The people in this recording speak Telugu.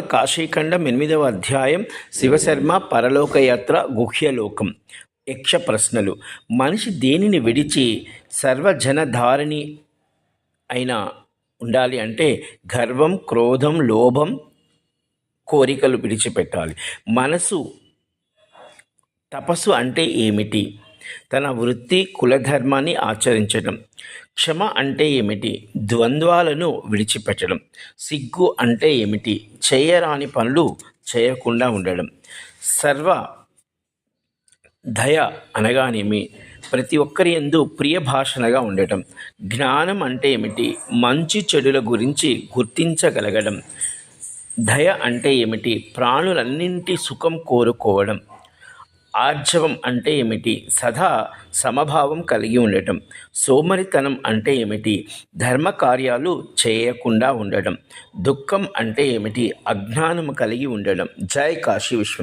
కాశీఖండం ఎనిమిదవ అధ్యాయం శివశర్మ పరలోకయాత్ర గుహ్యలోకం. యక్ష ప్రశ్నలు. మనిషి దేనిని విడిచి సర్వజనధారిణి అయిన ఉండాలి అంటే గర్వం క్రోధం లోభం కోరికలు విడిచిపెట్టాలి. మనసు తపస్సు అంటే ఏమిటి? తన వృత్తి కులధర్మాన్ని ఆచరించడం క్షమ అంటే ఏమిటి? ద్వంద్వాలను విడిచిపెట్టడం. సిగ్గు అంటే ఏమిటి? చేయరాని పనులు చేయకుండా ఉండడం. సర్వ దయ అనగానేమి? ప్రతి ఒక్కరి ఎందు ప్రియ భాషణగా ఉండటం. జ్ఞానం అంటే ఏమిటి? మంచి చెడుల గురించి గుర్తించగలగడం. దయ అంటే ఏమిటి? ప్రాణులన్నింటి సుఖం కోరుకోవడం. ఆర్జవం అంటే ఏమిటి? సదా సమభావం కలిగి ఉండటం. సోమరితనం అంటే ఏమిటి? ధర్మ కార్యాలు చేయకుండా ఉండడం దుఃఖం అంటే ఏమిటి? అజ్ఞానం కలిగి ఉండడం జై కాశీ విశ్వనాథ్.